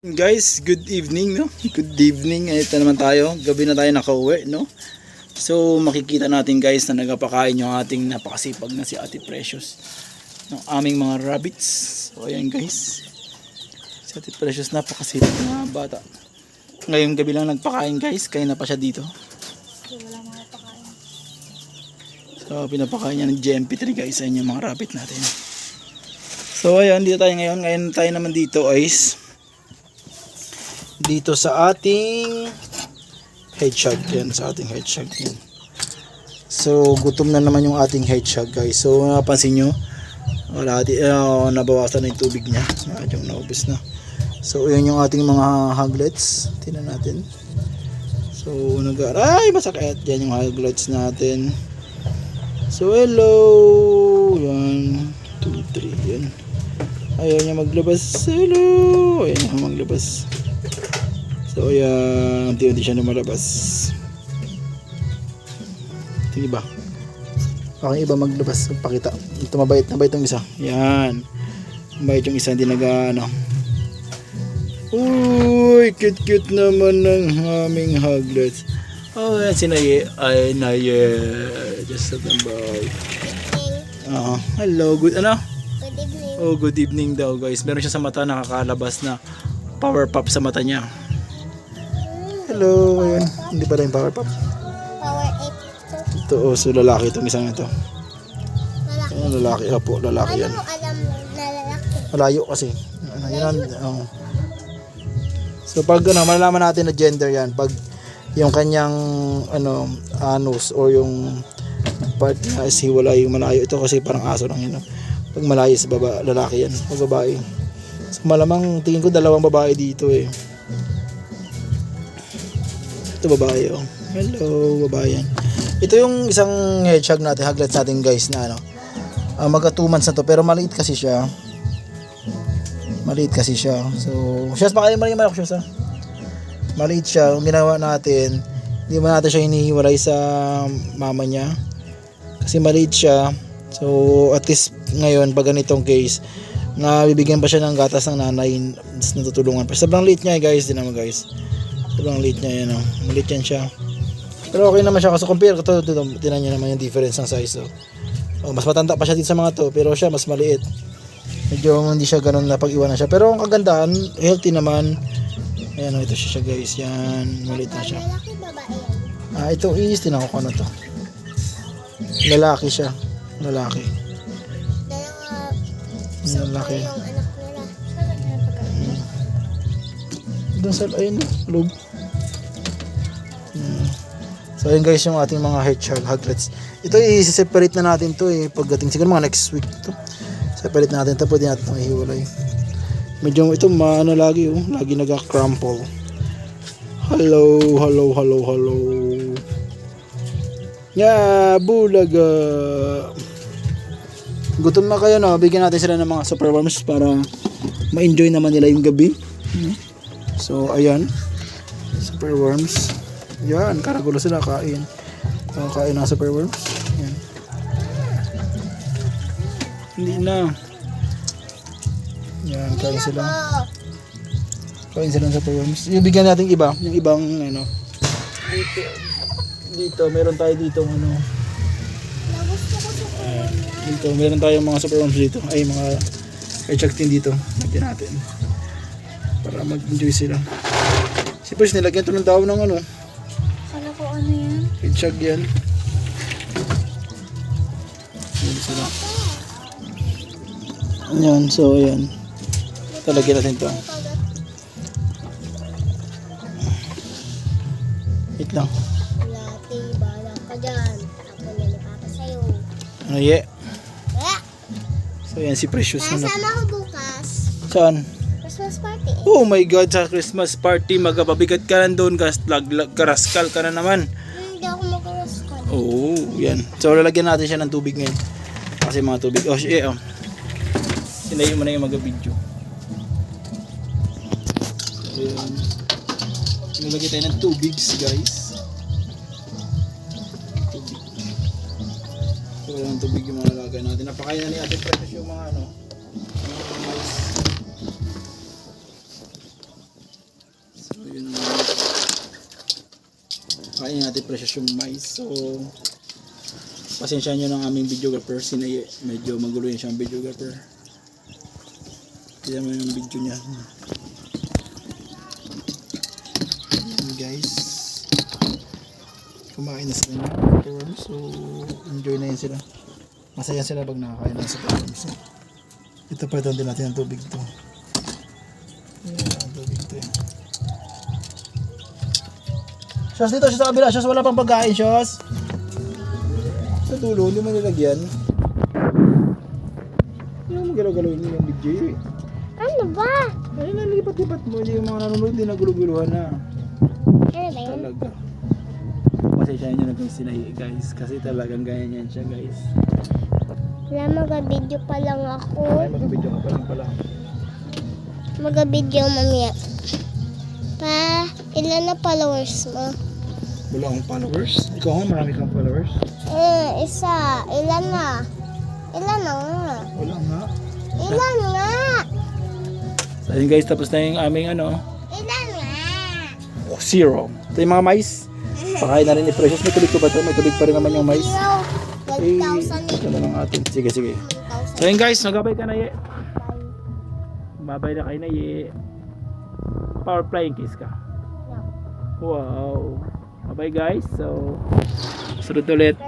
Guys, good evening, no? Good evening. Ito naman tayo. Gabi na tayo nakauwi, no? So, makikita natin guys na nagpapakain yung ating napakasipag na si Ate Precious ng aming mga rabbits. So, ayan guys. Si Ate Precious napakasipag na bata. Ngayong gabi lang nagpakain guys. Kaya na pa siya dito. Wala mga pakain. So, pinapakain niya ng GMP3 guys. Ayan yung mga rabbit natin. So, ayan. Dito tayo ngayon. Ngayon tayo naman dito guys. Dito sa ating hedgehog. Yan, sa ating hedgehog. Yan. So, gutom na naman yung ating hedgehog guys. So, napansin nyo, wala, di, uh, nabawasan na yung tubig niya. Medyo naubos na. So, yun yung ating mga hoglets. Tingnan natin. So, nag Ay, masakit. Yan yung hoglets natin. So, hello. Yan. 2, 3. Yan. Ayaw niya maglabas. Hello. Ayaw niya maglabas. So, yan. Unti-unti siya lumalabas. Ito iba. Yung iba maglabas. Pakita. Ito mabait. Mabait yung isa. Yan. Mabait yung isa. Hindi nag ano. Uy, cute-cute naman ng aming hoglets. Oh, yan si Naye. Ay, Naye. Just sa tambay. Ah, hello, good ano? Good evening. Oh, good evening daw guys. Meron siya sa mata nakakalabas na power pop sa mata niya. Hello, ayun. Hindi pala yung power pop. Power 8 to. Ito, oh, so lalaki itong isang ito. Lalaki. Oh, lalaki, opo, lalaki Ano yan. mo alam na lalaki? Malayo kasi. Ano, yun ang, oh. So pag ano, malalaman natin na gender yan, pag yung kanyang ano, anus or yung part na is hiwalay yung malayo. Ito kasi parang aso lang yun. Pag malayo sa baba, lalaki yan. Pag babae. So malamang tingin ko dalawang babae dito eh. Ito babae oh. Hello, babae yan. Ito yung isang hedgehog natin, haglets natin guys na ano. Uh, magka 2 months na to pero maliit kasi siya. Maliit kasi siya. So, siya pa kayo mali manok siya sa. Maliit siya. Ang ginawa natin, hindi mo natin siya hinihiwalay sa mama niya. Kasi maliit siya. So, at least ngayon, pag ganitong case, na bibigyan pa siya ng gatas ng nanay, natutulungan pa. Sobrang liit niya eh, guys. Din naman guys. Sobrang liit niya yan. Oh. Maliit yan siya. Pero okay naman siya kasi compare ko to, to, tinan niyo naman yung difference ng size. So. Oh, mas matanda pa siya dito sa mga to, pero siya mas maliit medyo hindi siya ganun na pag-iwanan siya pero ang kagandahan healthy naman ayan o ito siya, siya guys yan maliit na siya ah ito is tinan ko ano to lalaki siya lalaki Dalawa. lalaki doon sa ayun loob. Hmm. so ayun guys yung ating mga hedgehog hoglets ito i-separate na natin to eh pagdating siguro mga next week to. Separate natin to pwede natin itong ihiwalay. Medyo ito maano lagi oh. Lagi naga-crumple hello hello hello hello. Yeah bulaga. Gutom na kayo no? Bigyan natin sila ng mga superworms para ma-enjoy naman nila yung gabi. Hmm. So ayan. Superworms. Yan karagulo sila kain. Uh, kain ng superworms. Yan. Hindi na. Yan kain sila. Kain sila ng superworms. Yung bigyan natin iba. Yung ibang ano. Dito dito meron tayo dito ano. Ayan. dito meron tayong mga superworms dito. Ay mga tin dito. Lagyan natin para mag-enjoy sila. Si Pers nilagyan to ng daw ng ano? Kala ko ano yan? hedgehog yan. Ayan sila ayan so ayan. Talagyan natin to wait lang. Lati, balang ka dyan. Ako na ni Papa sa'yo. ano ye Eh, so ayan si Precious na kasama ko bukas. saan Christmas party. Oh my God, sa Christmas party, magapabigat ka na doon, laglag, karaskal ka na naman. Hindi ako mag-rascal. Oo, yan. So, lalagyan natin siya ng tubig ngayon. Kasi mga tubig. Oh, eh, oh. Sinayin mo na yung mag-video. So, yan. Nilagay tayo ng tubig, guys. Tubig. So, yung tubig yung mga lagay natin. Napakain na ni Ate Precious yung mga ano, yung mga mais. Pakain natin precious yung mais. So, pasensya nyo ng aming videographer. Sinay, medyo magulo yun siyang videographer. Kaya mo yung video niya. Ayan, guys. Kumain na sila ng. So, enjoy na yun sila. Masaya sila pag nakakain na sa worms. Ito pa din natin ang tubig to. Shos, dito siya sa kabila. Shos, wala pang pagkain, Shos. Sa dulo, hindi mo nilagyan. Hindi mo galaw-galawin yung video eh. Ano ba? Ay, nalipat-lipat mo. Hindi yung mga nanonood, hindi naguluguluhan na. Ano ba yun? Talaga. Pasensya nyo na guys, sinahi guys. Kasi talagang ganyan yan siya guys. Wala mag-video pa lang ako. Ay, mag-video ka pa lang pala. Mag-video mamaya. Pa, ilan na followers mo? Wala akong followers. Ikaw nga, marami kang followers. Eh, isa. Ilan na? Ilan na nga? Wala nga. Ilan nga? So ayun guys, tapos na yung aming ano, Ilan nga? oh, zero. Ito yung mga mais. Pakain na rin ni Precious. May tubig ko ba ito? May tubig pa rin naman yung mais. Eh, 12,000 ito na lang atin. Sige, sige. 1,000. So yun guys, magabay ka na ye. Babay na kayo na ye. Power flying kiss ka. Wow. Bye guys. So, sunod ulit.